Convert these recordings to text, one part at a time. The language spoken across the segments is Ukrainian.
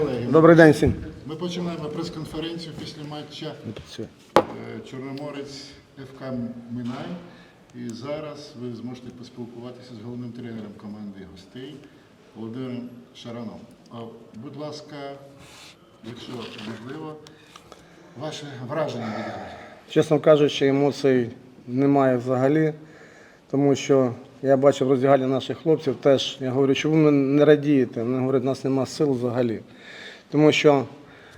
колеги, Добрий день всім. ми починаємо прес-конференцію після матча е, Чорноморець ФК Минай. І зараз ви зможете поспілкуватися з головним тренером команди гостей Володимиром Шараном. Будь ласка, якщо можливо, ваше враження від гри. Чесно кажучи, емоцій немає взагалі, тому що я бачив в роздягалі наших хлопців теж. Я говорю, що ви не радієте. Вони говорять, у нас немає сил взагалі. Тому що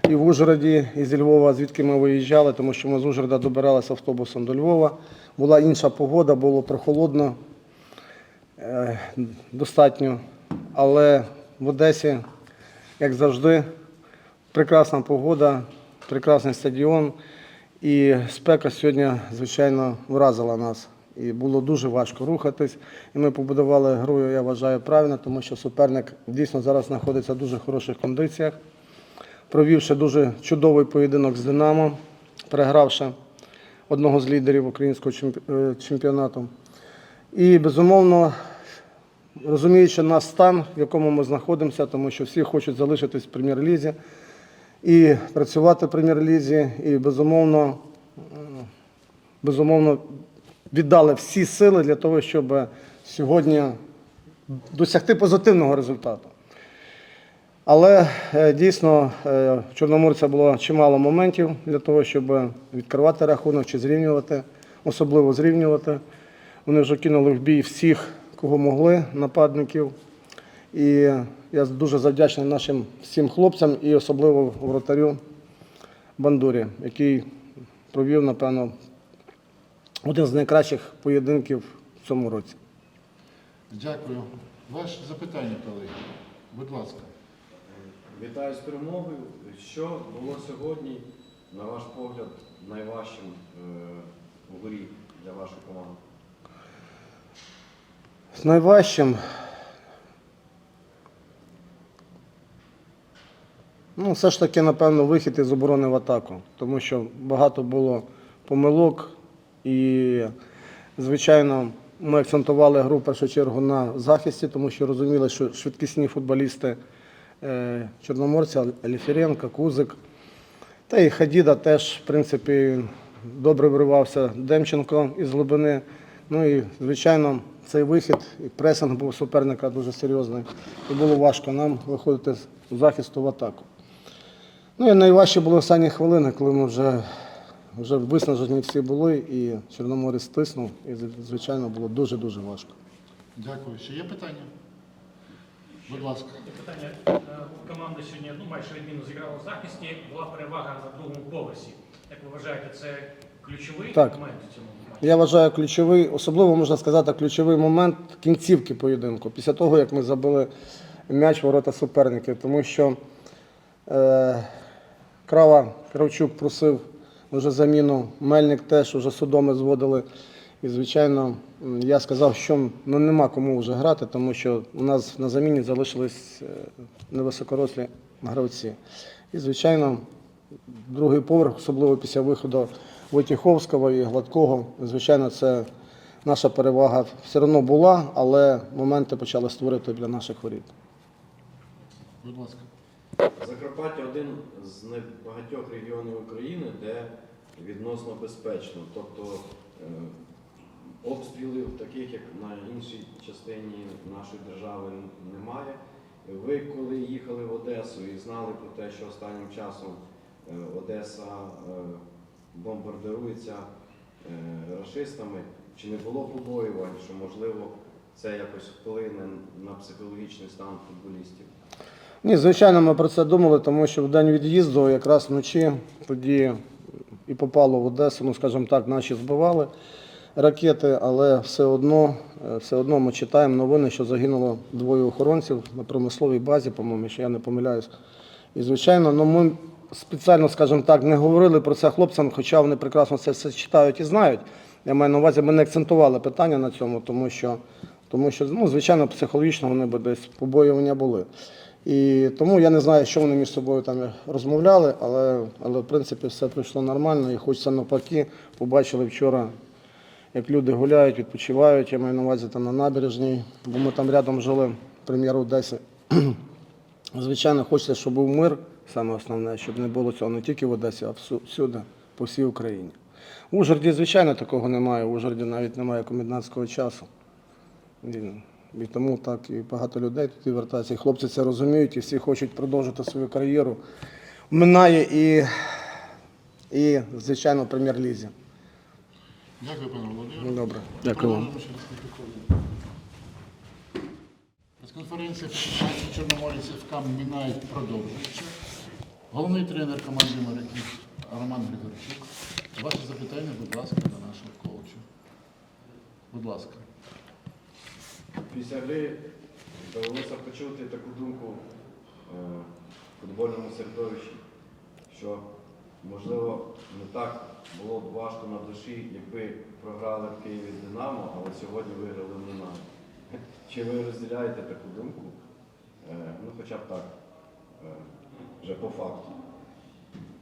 і в Ужгороді, і зі Львова, звідки ми виїжджали, тому що ми з Ужгорода добиралися автобусом до Львова. Була інша погода, було прохолодно е, достатньо. Але в Одесі, як завжди, прекрасна погода, прекрасний стадіон. І спека сьогодні, звичайно, вразила нас. І було дуже важко рухатись. І ми побудували гру, я вважаю, правильно, тому що суперник дійсно зараз знаходиться в дуже хороших кондиціях, провівши дуже чудовий поєдинок з Динамо, перегравши одного з лідерів українського е, чемпіонату. І, безумовно, розуміючи наш стан, в якому ми знаходимося, тому що всі хочуть залишитись в прем'єр-лізі і працювати в прем'єр-лізі, і безумовно, безумовно віддали всі сили для того, щоб сьогодні досягти позитивного результату. Але е, дійсно е, в Чорноморця було чимало моментів для того, щоб відкривати рахунок чи зрівнювати, особливо зрівнювати. Вони вже кинули в бій всіх, кого могли, нападників. І я дуже завдячний нашим всім хлопцям і особливо вратарю Бандурі, який провів, напевно, один з найкращих поєдинків в цьому році. Дякую. Ваше запитання, колеги. Будь ласка. Вітаю з перемогою. Що було сьогодні, на ваш погляд, найважчим е, у грі для вашої команди? З найважчим. Ну, все ж таки, напевно, вихід із оборони в атаку, тому що багато було помилок і, звичайно, ми акцентували гру в першу чергу на захисті, тому що розуміли, що швидкісні футболісти е, Чорноморця, Аліфіренко, Кузик, та і Хадіда теж, в принципі, добре вривався Демченко із глибини. Ну і, звичайно, цей вихід і пресинг був суперника дуже серйозний. І було важко нам виходити з захисту в атаку. Ну і найважче було останні хвилини, коли ми вже, вже виснажені всі були, і Чорноморець стиснув, і, звичайно, було дуже-дуже важко. Дякую. Ще є питання? Будь ласка. Питання Е, команда сьогодні ну, майже відмінно зіграла в захисті. Була перевага на другому поверсі. Як ви вважаєте, це ключовий Так. момент у цьому? Я вважаю ключовий, особливо можна сказати, ключовий момент кінцівки поєдинку, після того, як ми забили м'яч ворота суперників. Тому що е, Крава Кравчук просив вже заміну, Мельник теж вже судоми зводили. І, звичайно, я сказав, що ну, нема кому вже грати, тому що у нас на заміні залишились е, невисокорослі гравці. І, звичайно, другий поверх, особливо після виходу Войтіховського і Гладкого, звичайно, це наша перевага все одно була, але моменти почали створити для наших воріт. Будь ласка. Закарпаття один з небагатьох регіонів України, де відносно безпечно. Тобто е, обстрілів, таких як на іншій частині нашої держави, немає. Ви коли їхали в Одесу і знали про те, що останнім часом е, Одеса е, бомбардирується рашистами, чи не було побоювань, що можливо це якось вплине на психологічний стан футболістів? Ні, звичайно, ми про це думали, тому що в день від'їзду, якраз вночі, тоді і попало в Одесу, ну скажімо так, наші збивали ракети, але все одно, е, все одно ми читаємо новини, що загинуло двоє охоронців на промисловій базі, по-моєму, якщо я не помиляюсь. І, звичайно, ну, ми спеціально, скажімо так, не говорили про це хлопцям, хоча вони прекрасно це все читають і знають. Я маю на увазі, ми не акцентували питання на цьому, тому що, тому що ну, звичайно, психологічно вони б десь побоювання були. І тому я не знаю, що вони між собою там розмовляли, але, але в принципі все пройшло нормально. І хочеться навпаки, побачили вчора, як люди гуляють, відпочивають. Я маю на увазі там на набережній, бо ми там рядом жили, прем'єр Одесі. Звичайно, хочеться, щоб був мир, саме основне, щоб не було цього не тільки в Одесі, а всюди, по всій Україні. В Ужгороді, звичайно, такого немає. В Ужгороді навіть немає комендантського часу. І, тому так і багато людей туди вертаються. І хлопці це розуміють, і всі хочуть продовжити свою кар'єру. Минає і, і звичайно, в прем'єр-лізі. Дякую, пане Володимире. Ну, Добре, дякую вам. Федерації Чорноморець ФК Мінай продовжується. Головний тренер команди моряків Роман Григорчук. Ваші запитання, будь ласка, до нашого коуча. Будь ласка. Після гри довелося почути таку думку е, в футбольному середовищі, що можливо не так було б важко на душі, якби програли в Києві Динамо, але сьогодні виграли в Динамо. Чи ви розділяєте таку думку? Е, Ну, хоча б так, е, вже по факту.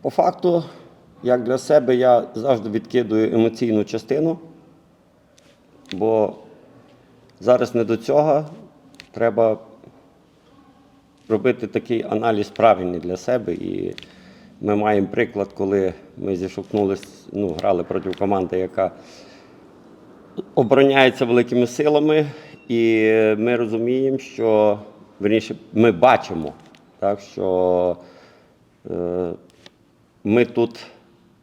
По факту, як для себе, я завжди відкидую емоційну частину, бо зараз не до цього. Треба робити такий аналіз правильний для себе. І ми маємо приклад, коли ми зіштовхнулися, ну, грали проти команди, яка обороняється великими силами, і ми розуміємо, що верніше, ми бачимо, так, що е, ми тут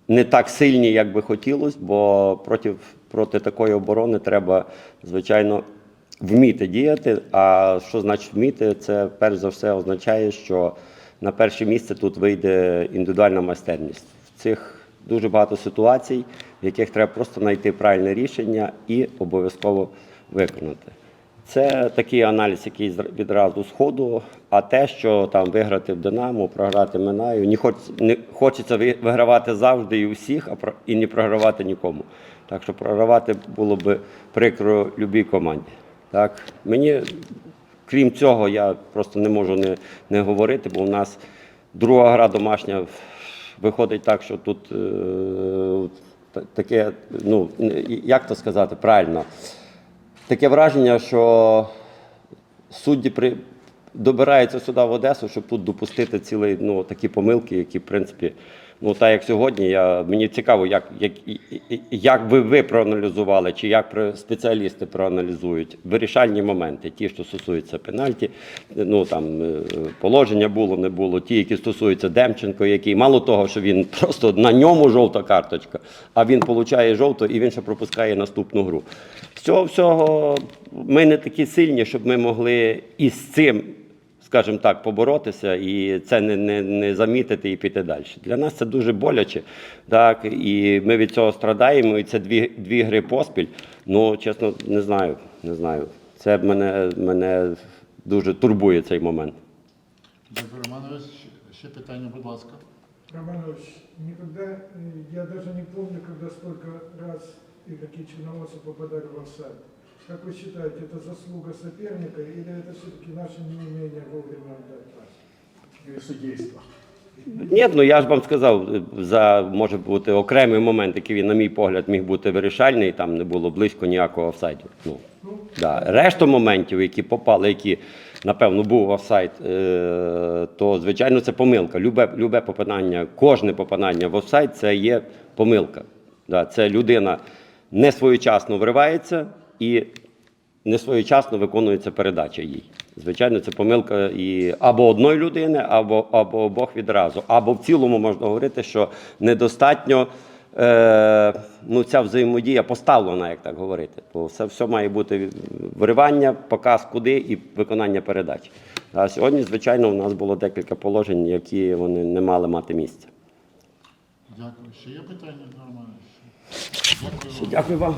не так сильні, як би хотілося, бо проти, проти такої оборони треба, звичайно, вміти діяти. А що значить вміти? Це перш за все означає, що на перше місце тут вийде індивідуальна майстерність. В цих дуже багато ситуацій, в яких треба просто знайти правильне рішення і обов'язково виконати. Це такий аналіз, який відразу з ходу. А те, що там виграти в Динамо, програти Минаю, не, хоч, не хочеться вигравати завжди і у всіх, а про- і не програвати нікому. Так що програвати було б прикро любій команді. Так, мені, крім цього, я просто не можу не, не говорити, бо у нас друга гра домашня виходить так, що тут е, таке, ну як то сказати правильно. Таке враження, що судді при... добираються сюди в Одесу, щоб тут допустити цілий, ну, такі помилки, які, в принципі, ну так як сьогодні, я... мені цікаво, як, як, як би ви проаналізували, чи як спеціалісти проаналізують вирішальні моменти, ті, що стосуються пенальті, ну там е, положення було, не було, ті, які стосуються Демченко, який мало того, що він просто на ньому жовта карточка, а він получає жовту і він ще пропускає наступну гру. З цього всього ми не такі сильні, щоб ми могли із цим, скажімо так, поборотися і це не, не, не замітити і піти далі. Для нас це дуже боляче, так, і ми від цього страдаємо, і це дві, дві гри поспіль. Ну, чесно, не знаю, не знаю. Це мене, мене дуже турбує цей момент. Дякую, Романович. Ще- питання, будь ласка. Романович, никогда, э, я даже не помню, когда столько раз и какие черноморцы попадали в офсайд. Как вы считаете, это заслуга соперника или это все-таки наше неумение вовремя отдать пас? Или судейство? Ні, ну я ж вам сказав, за може бути окремий момент, який, на мій погляд, міг бути вирішальний, там не було близько ніякого офсайду. Ну, да. Решту моментів, які попали, які, напевно, був офсайд, е, то, звичайно, це помилка. Любе, любе попадання, кожне попадання в офсайд це є помилка. Да. Це людина не своєчасно вривається і не своєчасно виконується передача їй. Звичайно, це помилка і або одної людини, або, або обох відразу. Або в цілому можна говорити, що недостатньо е, ну, ця взаємодія поставлена, як так говорити. Бо все, все має бути виривання, показ куди і виконання передач. А сьогодні, звичайно, у нас було декілька положень, які вони не мали мати місця. Дякую. Ще є питання? Дякую вам. Дякую вам.